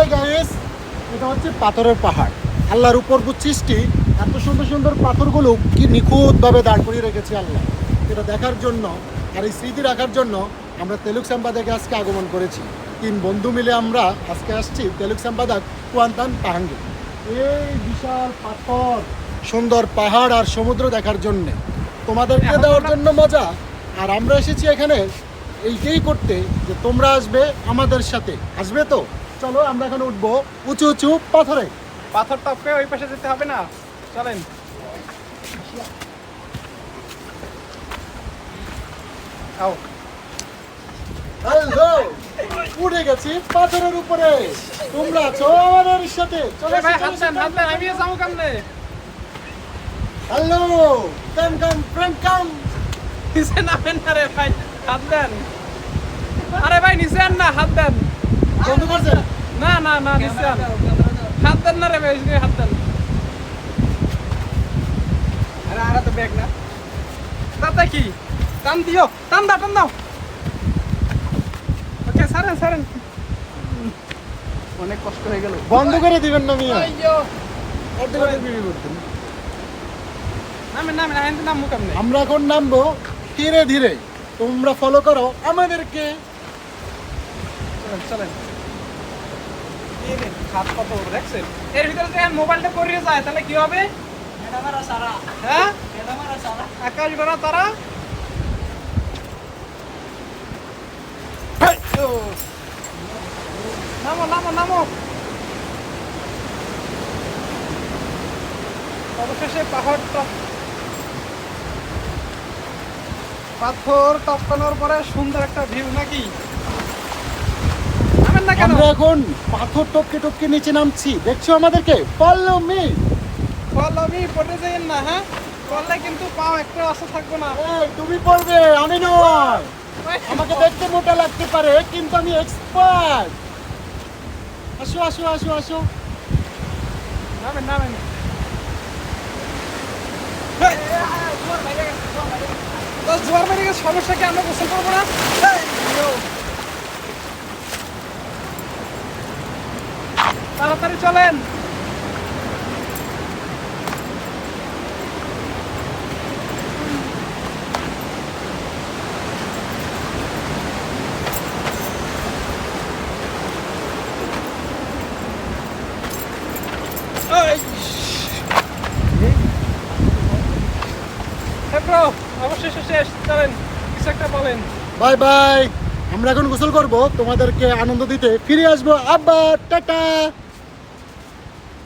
Hi guys এটা হচ্ছে পাথরের পাহাড়। আল্লাহর উপর সৃষ্টি এত সুন্দর সুন্দর পাথরগুলো কি নিখুঁতভাবে দাঁড় করিয়ে রেখেছে আল্লাহ। এটা দেখার জন্য আর এই স্মৃতি রাখার জন্য আমরা তেলুক সাম্পাদাকে আজকে আগমন করেছি। তিন বন্ধু মিলে আমরা আজকে আসছি তেলুক সাম্পাদাক কুয়ান্তান পাহাঙ্গে। এই বিশাল পাথর সুন্দর পাহাড় আর সমুদ্র দেখার জন্যে। তোমাদেরকে দেওয়ার জন্য মজা। আর আমরা এসেছি এখানে এইটাই করতে যে তোমরা আসবে আমাদের সাথে। আসবে তো? চলো আমরা এখন উঠবো উঁচু উঁচু পাথরে। পাথর টপকে ওই পাশে যেতে হবে না। চলেন। আও। হ্যালো উঠে গেছি পাথরের উপরে। তোমরা আছো আমাদের সাথে। চলো ভাই যাব কেমনে? হ্যালো কাম কাম ফ্রেন্ড কাম নিচে নামেন না রে ভাই হাত দেন। আরে ভাই নিচে আন না হাত দেন। না না না নিচে আন। হাত দেন না রে ভাই ওই হাত দেন। আরে আরে তো ব্যাগ না। তাতে কি? টান দিও টান দাও টান দাও। ওকে সারেন সারেন অনেক কষ্ট হয়ে গেল। বন্ধ করে দিবেন না মিয়া। বিক্রি করতেন। নামেন আইন নাম আমরা এখন নামবো ধীরে ধীরে। তোমরা ফলো করো আমাদেরকে। চলেন চলেন। এই কত দেখছেন? এর ভিতরে যদি মোবাইলটা পড়ে যায় তাহলে কি হবে? হ্যাঁ? আকাশ গড়া তারা? নামো নামো নামো। অবশেষে পাহাড় টপ পাথর টপকানোর পরে সুন্দর একটা ভিউ নাকি? আমরা এখন পাথর টপকে টপকে নিচে নামছি। দেখছ আমাদেরকে? ফলো মি ফল আমি পড়ে যাই না হ্যাঁ? পড়লে কিন্তু পাও একটু আশা থাকব না। এই তুমি পড়বে আমি নয় আমাকে দেখতে মোটা লাগতে পারে কিন্তু আমি এক্সপার্ট আসো আসো আসো আসো। নামেন নামেন। জোয়ার মেরে গেছে সমস্যা কি? আমরা গোসল করব না? চলেন। হ্যাঁ অবশেষে শেষ। চলেন, কিছু একটা বলেন। বাই বাই, আমরা এখন গোসল করব, তোমাদেরকে আনন্দ দিতে। ফিরে আসব আবার, টাটা।